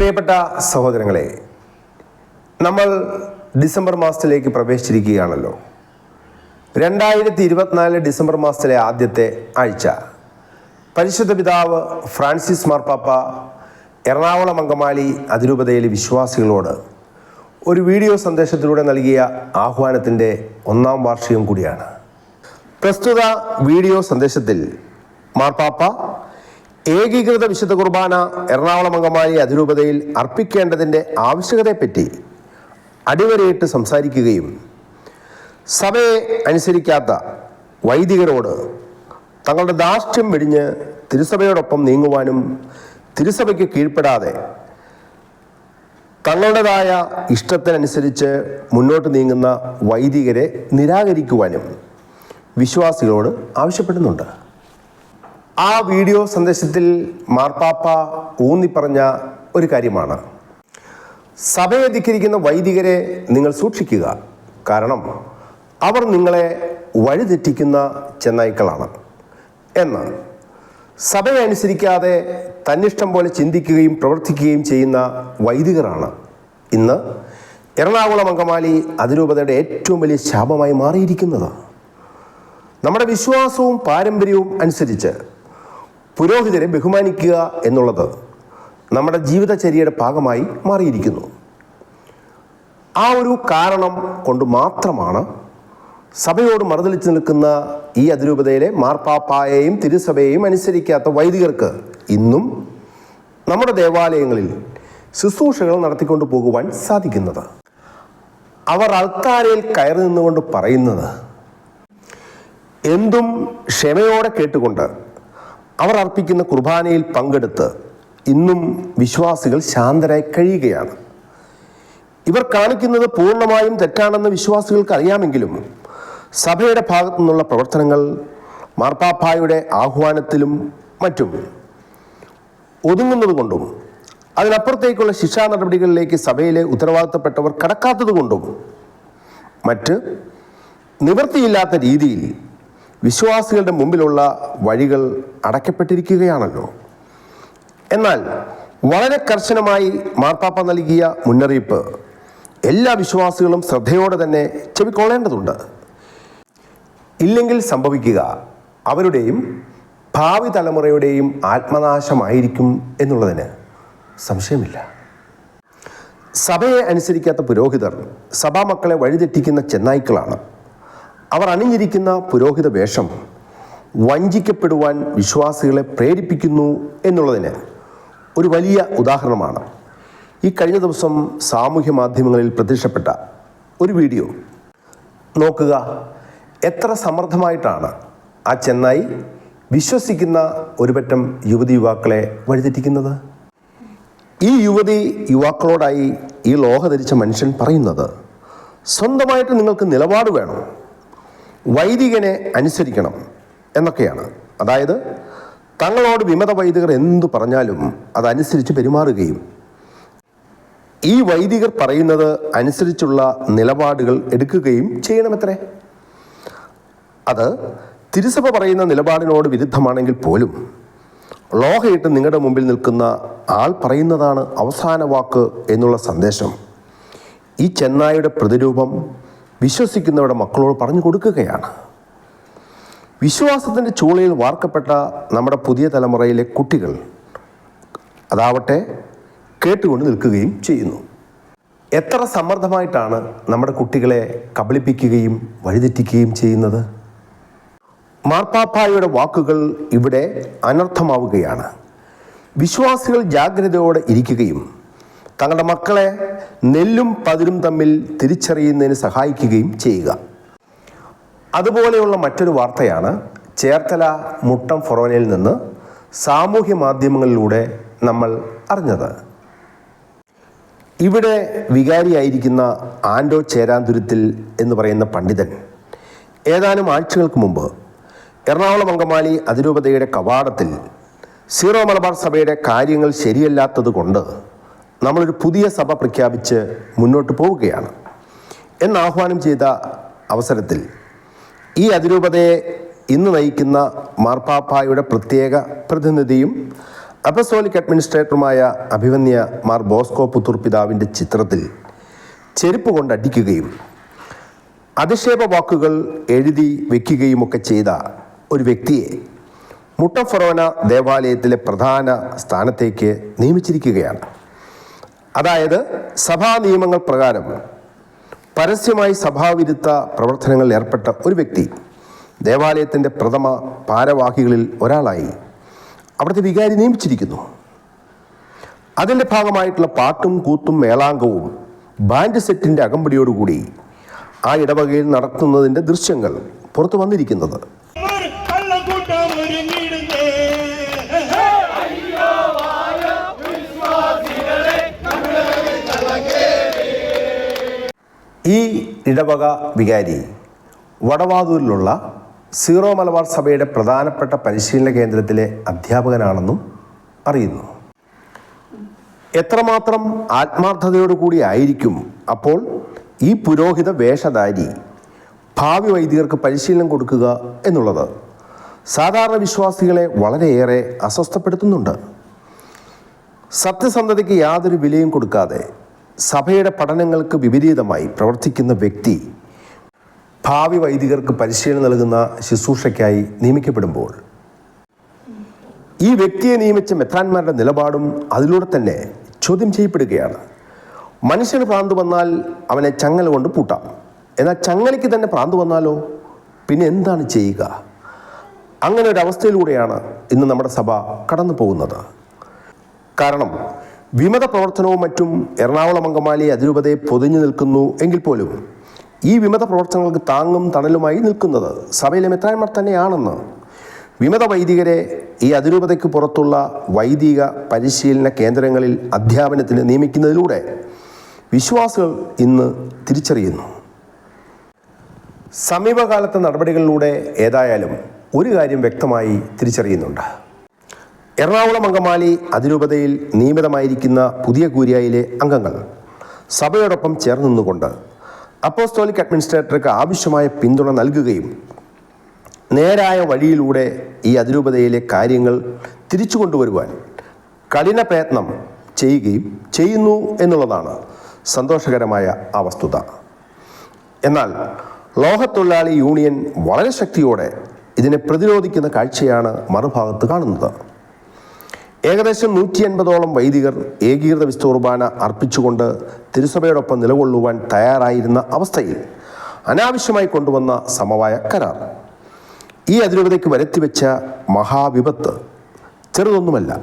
പ്രിയപ്പെട്ട സഹോദരങ്ങളെ നമ്മൾ ഡിസംബർ മാസത്തിലേക്ക് പ്രവേശിച്ചിരിക്കുകയാണല്ലോ. രണ്ടായിരത്തി ഇരുപത്തിനാല് ഡിസംബർ മാസത്തിലെ ആദ്യത്തെ ആഴ്ച. പരിശുദ്ധ പിതാവ് ഫ്രാൻസിസ് മാർപ്പാപ്പ എറണാകുളം അങ്കമാലി അതിരൂപതയിലെ വിശ്വാസികളോട് ഒരു വീഡിയോ സന്ദേശത്തിലൂടെ നൽകിയ ആഹ്വാനത്തിന്റെ ഒന്നാം വാർഷികം കൂടിയാണ്. പ്രസ്തുത വീഡിയോ സന്ദേശത്തിൽ മാർപ്പാപ്പ ഏകീകൃത വിശുദ്ധ കുർബാന എറണാകുളം അങ്കമാലി അതിരൂപതയിൽ അർപ്പിക്കേണ്ടതിന്റെ ആവശ്യകതയെപ്പറ്റി അടിവരയിട്ട് സംസാരിക്കുകയും സഭയെ അനുസരിക്കാത്ത വൈദികരോട് തങ്ങളുടെ ദാർഷ്ട്യം വെടിഞ്ഞ് തിരുസഭയോടൊപ്പം നീങ്ങുവാനും തിരുസഭയ്ക്ക് കീഴ്പ്പെടാതെ തങ്ങളുടേതായ ഇഷ്ടത്തിനനുസരിച്ച് മുന്നോട്ട് നീങ്ങുന്ന വൈദികരെ നിരാകരിക്കുവാനും വിശ്വാസികളോട് ആവശ്യപ്പെടുന്നുണ്ട്. ആ വീഡിയോ സന്ദേശത്തിൽ മാർപ്പാപ്പ ഊന്നിപ്പറഞ്ഞ ഒരു കാര്യമാണ്. സഭയെ ധിക്കരിക്കുന്ന വൈദികരെ നിങ്ങൾ സൂക്ഷിക്കുക. കാരണം അവർ നിങ്ങളെ വഴിതെറ്റിക്കുന്ന ചെന്നായ്ക്കളാണ്. എന്ന് സഭയെ അനുസരിക്കാതെ തന്നിഷ്ടം പോലെ ചിന്തിക്കുകയും പ്രവർത്തിക്കുകയും ചെയ്യുന്ന വൈദികരാണ്. ഇന്ന് എറണാകുളം അങ്കമാലി അതിരൂപതയുടെ ഏറ്റവും വലിയ ശാപമായി മാറിയിരിക്കുന്നത്. നമ്മുടെ വിശ്വാസവും പാരമ്പര്യവും അനുസരിച്ച് പുരോഹിതരെ ബഹുമാനിക്കുക എന്നുള്ളത് നമ്മുടെ ജീവിതചര്യയുടെ ഭാഗമായി മാറിയിരിക്കുന്നു. ആ ഒരു കാരണം കൊണ്ട് മാത്രമാണ് സഭയോട് മറുതലിച്ച് നിൽക്കുന്ന ഈ അതിരൂപതയിലെ മാർപ്പാപ്പായെയും തിരുസഭയെയും അനുസരിക്കാത്ത വൈദികർക്ക് ഇന്നും നമ്മുടെ ദേവാലയങ്ങളിൽ ശുശ്രൂഷകൾ നടത്തിക്കൊണ്ട് പോകുവാൻ സാധിക്കുന്നത്. അവർ അൾത്താരയിൽ കയറി നിന്നുകൊണ്ട് പറയുന്നത് എന്തും ക്ഷമയോടെ കേട്ടുകൊണ്ട് അവർ അർപ്പിക്കുന്ന കുർബാനയിൽ പങ്കെടുത്ത് ഇന്നും വിശ്വാസികൾ ശാന്തരായി കഴിയുകയാണ്. ഇവർ കാണിക്കുന്നത് പൂർണമായും തെറ്റാണെന്ന് വിശ്വാസികൾക്ക് അറിയാമെങ്കിലും സഭയുടെ ഭാഗത്തു നിന്നുള്ള പ്രവർത്തനങ്ങൾ മാർപ്പാപ്പായുടെ ആഹ്വാനത്തിലും മറ്റും ഒതുങ്ങുന്നതുകൊണ്ടും അതിനപ്പുറത്തേക്കുള്ള ശിക്ഷാ നടപടികളിലേക്ക് സഭയിലെ ഉത്തരവാദിത്തപ്പെട്ടവർ കടക്കാത്തതുകൊണ്ടും മറ്റ് നിവൃത്തിയില്ലാത്ത രീതിയിൽ വിശ്വാസികളുടെ മുമ്പിലുള്ള വഴികൾ അടയ്ക്കപ്പെട്ടിരിക്കുകയാണല്ലോ. എന്നാൽ വളരെ കർശനമായി മാർപ്പാപ്പ നൽകിയ മുന്നറിയിപ്പ് എല്ലാ വിശ്വാസികളും ശ്രദ്ധയോടെ തന്നെ ചെവിക്കൊള്ളേണ്ടതുണ്ട്. ഇല്ലെങ്കിൽ സംഭവിക്കുക അവരുടെയും ഭാവി തലമുറയുടെയും ആത്മനാശമായിരിക്കും എന്നുള്ളതിന് സംശയമില്ല. സഭയെ അനുസരിക്കാത്ത പുരോഹിതർ സഭാമക്കളെ വഴിതെറ്റിക്കുന്ന ചെന്നായ്ക്കളാണ്. അവർ അണിഞ്ഞിരിക്കുന്ന പുരോഹിത വേഷം വഞ്ചിക്കപ്പെടുവാൻ വിശ്വാസികളെ പ്രേരിപ്പിക്കുന്നു എന്നുള്ളതിന് ഒരു വലിയ ഉദാഹരണമാണ്. ഈ കഴിഞ്ഞ ദിവസം സാമൂഹ്യ മാധ്യമങ്ങളിൽ പ്രത്യക്ഷപ്പെട്ട ഒരു വീഡിയോ. നോക്കുക എത്ര സമർത്ഥമായിട്ടാണ് ആ ചെന്നായി വിശ്വസിക്കുന്ന ഒരുപറ്റം യുവതി യുവാക്കളെ വഴിതെറ്റിക്കുന്നത്? ഈ യുവതി യുവാക്കളോടായി ഈ ലോഹ ധരിച്ച മനുഷ്യൻ പറയുന്നത് സ്വന്തമായിട്ട് നിങ്ങൾക്ക് നിലപാട് വേണം. വൈദികനെ അനുസരിക്കണം എന്നൊക്കെയാണ്. അതായത് തങ്ങളോട് വിമത വൈദികർ എന്തു പറഞ്ഞാലും അതനുസരിച്ച് പെരുമാറുകയും ഈ വൈദികർ പറയുന്നത് അനുസരിച്ചുള്ള നിലപാടുകൾ എടുക്കുകയും ചെയ്യണമത്രേ. അത് തിരുസഭ പറയുന്ന നിലപാടിനോട് വിരുദ്ധമാണെങ്കിൽ പോലും ലോഹയിട്ട് നിങ്ങളുടെ മുമ്പിൽ നിൽക്കുന്ന ആൾ പറയുന്നതാണ് അവസാന വാക്ക് എന്നുള്ള സന്ദേശം. ഈ ചെന്നായുടെ പ്രതിരൂപം വിശ്വസിക്കുന്നവരുടെ മക്കളോട് പറഞ്ഞു കൊടുക്കുകയാണ്. വിശ്വാസത്തിന്റെ ചൂളയിൽ വാർക്കപ്പെട്ട നമ്മുടെ പുതിയ തലമുറയിലെ കുട്ടികൾ അതാവട്ടെ കേട്ടുകൊണ്ട് നിൽക്കുകയും ചെയ്യുന്നു. എത്ര സമ്മർദ്ദമായിട്ടാണ് നമ്മുടെ കുട്ടികളെ കബളിപ്പിക്കുകയും വഴിതെറ്റിക്കുകയും ചെയ്യുന്നത്? മാർപ്പാപ്പായുടെ വാക്കുകൾ ഇവിടെ അനർത്ഥമാവുകയാണ്. വിശ്വാസികൾ ജാഗ്രതയോടെ ഇരിക്കുകയും തങ്ങളുടെ മക്കളെ നെല്ലും പതിരും തമ്മിൽ തിരിച്ചറിയുന്നതിന് സഹായിക്കുകയും ചെയ്യുക. അതുപോലെയുള്ള മറ്റൊരു വാർത്തയാണ് ചേർത്തല മുട്ടം ഫൊറോനയിൽ നിന്ന് സാമൂഹ്യ മാധ്യമങ്ങളിലൂടെ നമ്മൾ അറിഞ്ഞത്. ഇവിടെ വികാരിയായിരിക്കുന്ന ആൻഡോ ചേരാന്തുരുത്തിൽ എന്ന് പറയുന്ന പണ്ഡിതൻ ഏതാനും ആഴ്ചകൾക്ക് മുമ്പ് എറണാകുളം അങ്കമാലി അതിരൂപതയുടെ കവാടത്തിൽ സീറോ മലബാർ സഭയുടെ കാര്യങ്ങൾ ശരിയല്ലാത്തത് കൊണ്ട് നമ്മളൊരു പുതിയ സഭ പ്രഖ്യാപിച്ച് മുന്നോട്ട് പോവുകയാണ്. എന്ന് ആഹ്വാനം ചെയ്ത അവസരത്തിൽ ഈ അതിരൂപതയെ ഇന്ന് നയിക്കുന്ന മാർപ്പാപ്പായുടെ പ്രത്യേക പ്രതിനിധിയും അപ്പസോലിക് അഡ്മിനിസ്ട്രേറ്ററുമായ അഭിവന്യ മാർ ബോസ്കോ പുത്തൂർ പിതാവിന്റെ ചിത്രത്തിൽ ചെരുപ്പ് കൊണ്ട് അടിക്കുകയും അധിക്ഷേപ വാക്കുകൾ എഴുതി വയ്ക്കുകയുമൊക്കെ ചെയ്ത ഒരു വ്യക്തിയെ മുട്ടഫറോന ദേവാലയത്തിലെ പ്രധാന സ്ഥാനത്തേക്ക് നിയമിച്ചിരിക്കുകയാണ്. അതായത് സഭാ നിയമങ്ങൾ പ്രകാരം പരസ്യമായി സഭാവിരുദ്ധ പ്രവർത്തനങ്ങളിൽ ഏർപ്പെട്ട ഒരു വ്യക്തി ദേവാലയത്തിന്റെ പ്രഥമ ഭാരവാഹികളിൽ ഒരാളായി അവിടുത്തെ വികാരി നിയമിച്ചിരിക്കുന്നു. അതിന്റെ ഭാഗമായിട്ടുള്ള പാട്ടും കൂത്തും മേളാങ്കവും ബാൻഡ് സെറ്റിന്റെ അകമ്പടിയോടുകൂടി ആ ഇടവകയിൽ നടത്തുന്നതിന്റെ ദൃശ്യങ്ങൾ പുറത്തു വന്നിരിക്കുന്നത്. ഈ ഇടവക വികാരി വടവാതൂരിലുള്ള സീറോ മലബാർ സഭയുടെ പ്രധാനപ്പെട്ട പരിശീലന കേന്ദ്രത്തിലെ അധ്യാപകനാണെന്നും അറിയുന്നു. എത്രമാത്രം ആത്മാർത്ഥതയോടുകൂടി ആയിരിക്കും അപ്പോൾ ഈ പുരോഹിത വേഷധാരി ഭാവി വൈദികർക്ക് പരിശീലനം കൊടുക്കുക എന്നുള്ളത് സാധാരണ വിശ്വാസികളെ വളരെയേറെ അസ്വസ്ഥപ്പെടുത്തുന്നുണ്ട്. സത്യസന്ധതയ്ക്ക് യാതൊരു വിലയും കൊടുക്കാതെ സഭയുടെ പഠനങ്ങൾക്ക് വിപരീതമായി പ്രവർത്തിക്കുന്ന വ്യക്തി ഭാവി വൈദികർക്ക് പരിശീലനം നൽകുന്ന ശുശ്രൂഷയ്ക്കായി നിയമിക്കപ്പെടുമ്പോൾ ഈ വ്യക്തിയെ നിയമിച്ച മെത്രാന്മാരുടെ നിലപാടും അതിലൂടെ തന്നെ ചോദ്യം ചെയ്യപ്പെടുകയാണ്. മനുഷ്യന് പ്രാന്ത് വന്നാൽ അവനെ ചങ്ങല കൊണ്ട് പൂട്ടാം. എന്നാൽ ചങ്ങലയ്ക്ക് തന്നെ പ്രാന്ത് വന്നാലോ? പിന്നെ എന്താണ് ചെയ്യുക? അങ്ങനെ ഒരു അവസ്ഥയിലൂടെയാണ് ഇന്ന് നമ്മുടെ സഭ കടന്നു പോകുന്നത് കാരണം വിമത പ്രവർത്തനവും മറ്റും എറണാകുളം അങ്കമാലി അതിരൂപതയെ പൊതിഞ്ഞു നിൽക്കുന്നു എങ്കിൽ പോലും ഈ വിമത പ്രവർത്തനങ്ങൾക്ക് താങ്ങും തണലുമായി നിൽക്കുന്നത് സഭയിലെ മെത്രാന്മാർ തന്നെയാണെന്ന്. വിമത വൈദികരെ ഈ അതിരൂപതയ്ക്ക് പുറത്തുള്ള വൈദിക പരിശീലന കേന്ദ്രങ്ങളിൽ അധ്യാപനത്തിന് നിയമിക്കുന്നതിലൂടെ വിശ്വാസികൾ ഇന്ന് തിരിച്ചറിയുന്നു. സമീപകാലത്തെ നടപടികളിലൂടെ ഏതായാലും ഒരു കാര്യം വ്യക്തമായി തിരിച്ചറിയുന്നുണ്ട്. എറണാകുളം അങ്കമാലി അതിരൂപതയിൽ നിയമിതമായിരിക്കുന്ന പുതിയ കൂരിയായിലെ അംഗങ്ങൾ സഭയോടൊപ്പം ചേർന്ന് നിന്നുകൊണ്ട് അപ്പോസ്തോലിക് അഡ്മിനിസ്ട്രേറ്റർക്ക് ആവശ്യമായ പിന്തുണ നൽകുകയും നേരായ വഴിയിലൂടെ ഈ അതിരൂപതയിലെ കാര്യങ്ങൾ തിരിച്ചു കൊണ്ടുവരുവാൻ കഠിന പ്രയത്നം ചെയ്യുകയും ചെയ്യുന്നു എന്നുള്ളതാണ് സന്തോഷകരമായ ആ വസ്തുത. എന്നാൽ ലോഹത്തൊഴിലാളി യൂണിയൻ വളരെ ശക്തിയോടെ ഇതിനെ പ്രതിരോധിക്കുന്ന കാഴ്ചയാണ് മറുഭാഗത്ത് കാണുന്നത്. ഏകദേശം നൂറ്റി അൻപതോളം വൈദികർ ഏകീകൃത വിസ്തുർബാന അർപ്പിച്ചുകൊണ്ട് തിരുസഭയോടൊപ്പം നിലകൊള്ളുവാൻ തയ്യാറായിരുന്ന അവസ്ഥയിൽ അനാവശ്യമായി കൊണ്ടുവന്ന സമവായ കരാർ. ഈ അതിരൂപതയ്ക്ക് വരുത്തിവെച്ച മഹാവിപത്ത് ചെറുതൊന്നുമല്ല.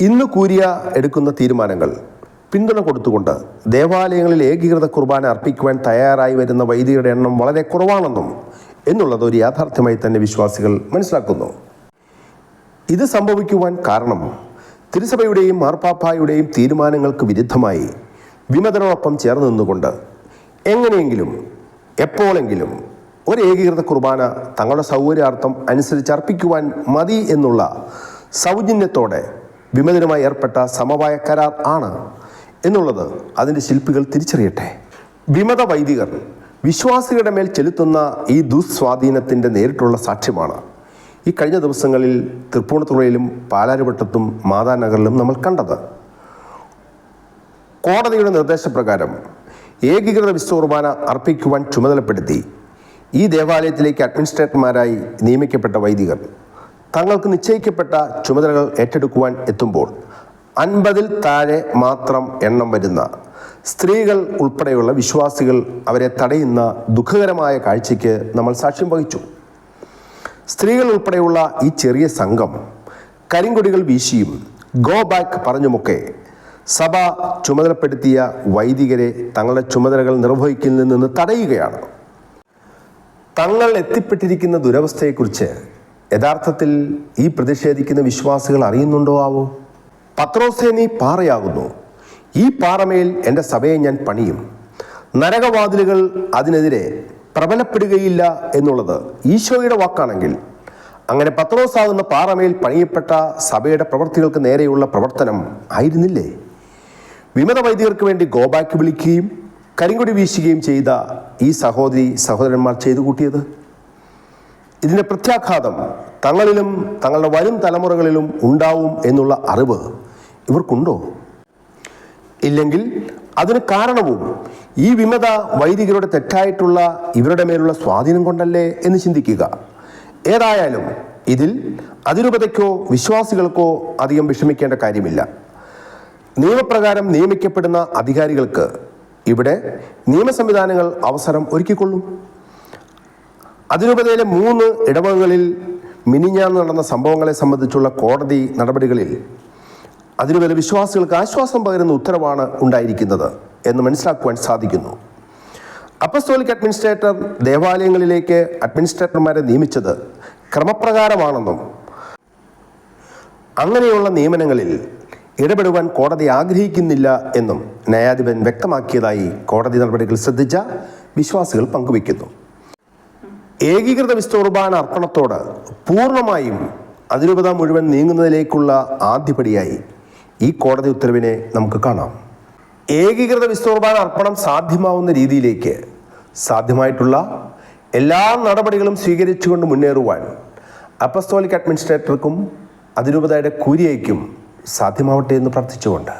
ഇന്ന് കൂരിയ എടുക്കുന്ന തീരുമാനങ്ങൾ പിന്തുണ കൊടുത്തുകൊണ്ട് ദേവാലയങ്ങളിൽ ഏകീകൃത കുർബാന അർപ്പിക്കുവാൻ തയ്യാറായി വരുന്ന വൈദികരുടെ എണ്ണം വളരെ കുറവാണെന്നും എന്നുള്ളത് ഒരു യാഥാർത്ഥ്യമായി തന്നെ വിശ്വാസികൾ മനസ്സിലാക്കുന്നു. ഇത് സംഭവിക്കുവാൻ കാരണം തിരുസഭയുടെയും മാർപ്പാപ്പായുടെയും തീരുമാനങ്ങൾക്ക് വിരുദ്ധമായി വിമതനോടൊപ്പം ചേർന്ന് നിന്നുകൊണ്ട് എങ്ങനെയെങ്കിലും എപ്പോഴെങ്കിലും ഒരു ഏകീകൃത കുർബാന തങ്ങളുടെ സൗകര്യാർത്ഥം അനുസരിച്ച് അർപ്പിക്കുവാൻ മതി എന്നുള്ള സൗജന്യത്തോടെ വിമതനുമായി ഏർപ്പെട്ട സമവായ കരാർ ആണ് എന്നുള്ളത് അതിന്റെ ശില്പികൾ തിരിച്ചറിയട്ടെ. വിമത വൈദികർ വിശ്വാസികളുടെ മേൽ ചെലുത്തുന്ന ഈ ദുസ്വാധീനത്തിന്റെ നേരിട്ടുള്ള സാക്ഷ്യമാണ് ഈ കഴിഞ്ഞ ദിവസങ്ങളിൽ തൃപ്പൂണിത്തുറയിലും പാലാരിവട്ടത്തും മാതാനഗറിലും നമ്മൾ കണ്ടത്. കോടതിയുടെ നിർദ്ദേശപ്രകാരം ഏകീകൃത വിശ്വകുർബാന കുർബാന അർപ്പിക്കുവാൻ ചുമതലപ്പെടുത്തി ഈ ദേവാലയത്തിലേക്ക് അഡ്മിനിസ്ട്രേറ്റർമാരായി നിയമിക്കപ്പെട്ട വൈദികർ തങ്ങൾക്ക് നിശ്ചയിക്കപ്പെട്ട ചുമതലകൾ ഏറ്റെടുക്കുവാൻ എത്തുമ്പോൾ അൻപതിൽ താഴെ മാത്രം എണ്ണം വരുന്ന സ്ത്രീകൾ ഉൾപ്പെടെയുള്ള വിശ്വാസികൾ അവരെ തടയുന്ന ദുഃഖകരമായ കാഴ്ചയ്ക്ക് നമ്മൾ സാക്ഷ്യം വഹിച്ചു. സ്ത്രീകൾ ഉൾപ്പെടെയുള്ള ഈ ചെറിയ സംഘം കരിങ്കൊടികൾ വീശിയും ഗോ ബാക്ക് പറഞ്ഞുമൊക്കെ സഭ ചുമതലപ്പെടുത്തിയ വൈദികരെ തങ്ങളുടെ ചുമതലകൾ നിർവഹിക്കുന്നതിൽ നിന്ന് തടയുകയാണ്. തങ്ങൾ എത്തിപ്പെട്ടിരിക്കുന്ന ദുരവസ്ഥയെക്കുറിച്ച് യഥാർത്ഥത്തിൽ ഈ പ്രതിഷേധിക്കുന്ന വിശ്വാസികൾ അറിയുന്നുണ്ടോ ആവോ? പത്രോസേനി പാറയാകുന്നു. ഈ പാറമേൽ എന്റെ സഭയെ ഞാൻ പണിയും. നരകവാതിലുകൾ അതിനെതിരെ പ്രബലപ്പെടുകയില്ല എന്നുള്ളത് ഈശോയുടെ വാക്കാണെങ്കിൽ അങ്ങനെ പത്രോസാകുന്ന പാറമേൽ പണിയപ്പെട്ട സഭയുടെ പ്രവർത്തികൾക്ക് നേരെയുള്ള പ്രവർത്തനം ആയിരുന്നില്ലേ? വിമത വൈദികർക്ക് വേണ്ടി ഗോബാക്ക് വിളിക്കുകയും കരിങ്കൊടി വീശുകയും ചെയ്ത ഈ സഹോദരി സഹോദരന്മാർ ചെയ്തു കൂട്ടിയത്? ഇതിന്റെ പ്രത്യാഘാതം തങ്ങളിലും തങ്ങളുടെ വരും തലമുറകളിലും ഉണ്ടാവും എന്നുള്ള അറിവ് ഇവർക്കുണ്ടോ? ഇല്ലെങ്കിൽ അതിന് കാരണവും ഈ വിമത വൈദികരുടെ തെറ്റായിട്ടുള്ള ഇവരുടെ മേലുള്ള സ്വാധീനം കൊണ്ടല്ലേ എന്ന് ചിന്തിക്കുക. ഏതായാലും ഇതിൽ അതിരൂപതയ്ക്കോ വിശ്വാസികൾക്കോ അധികം വിഷമിക്കേണ്ട കാര്യമില്ല. നിയമപ്രകാരം നിയമിക്കപ്പെടുന്ന അധികാരികൾക്ക് ഇവിടെ നിയമ സംവിധാനങ്ങൾ അവസരം ഒരുക്കിക്കൊള്ളും. അതിരൂപതയിലെ മൂന്ന് ഇടവകകളിൽ മിനിഞ്ഞാന്ന് നടന്ന സംഭവങ്ങളെ സംബന്ധിച്ചുള്ള കോടതി നടപടികളിൽ അതിനുവേല വിശ്വാസികൾക്ക് ആശ്വാസം പകരുന്ന ഉത്തരവാണ് ഉണ്ടായിരിക്കുന്നത് എന്ന് മനസ്സിലാക്കുവാൻ സാധിക്കുന്നു. അപ്പസ്തോലിക് അഡ്മിനിസ്ട്രേറ്റർ ദേവാലയങ്ങളിലേക്ക് അഡ്മിനിസ്ട്രേറ്റർമാരെ നിയമിച്ചത് ക്രമപ്രകാരമാണെന്നും അങ്ങനെയുള്ള നിയമനങ്ങളിൽ ഇടപെടുവാൻ കോടതി ആഗ്രഹിക്കുന്നില്ല എന്നും ന്യായാധിപൻ വ്യക്തമാക്കിയതായി കോടതി നടപടികൾ ശ്രദ്ധിച്ച വിശ്വാസികൾ പങ്കുവയ്ക്കുന്നു. ഏകീകൃത വിസ്തോർബാന അർപ്പണത്തോട് പൂർണമായും അതിരൂപത മുഴുവൻ നീങ്ങുന്നതിലേക്കുള്ള ആദ്യപടിയായി ഈ കോടതി ഉത്തരവിനെ നമുക്ക് കാണാം. ഏകീകൃത വിശ്വകുർബാന അർപ്പണം സാധ്യമാവുന്ന രീതിയിലേക്ക് സാധ്യമായിട്ടുള്ള എല്ലാ നടപടികളും സ്വീകരിച്ചുകൊണ്ട് മുന്നേറുവാൻ അപ്പസ്തോലിക് അഡ്മിനിസ്ട്രേറ്റർക്കും അതിരൂപതയുടെ കൂരിയയ്ക്കും സാധ്യമാവട്ടെ എന്ന് പ്രാർത്ഥിച്ചുകൊണ്ട്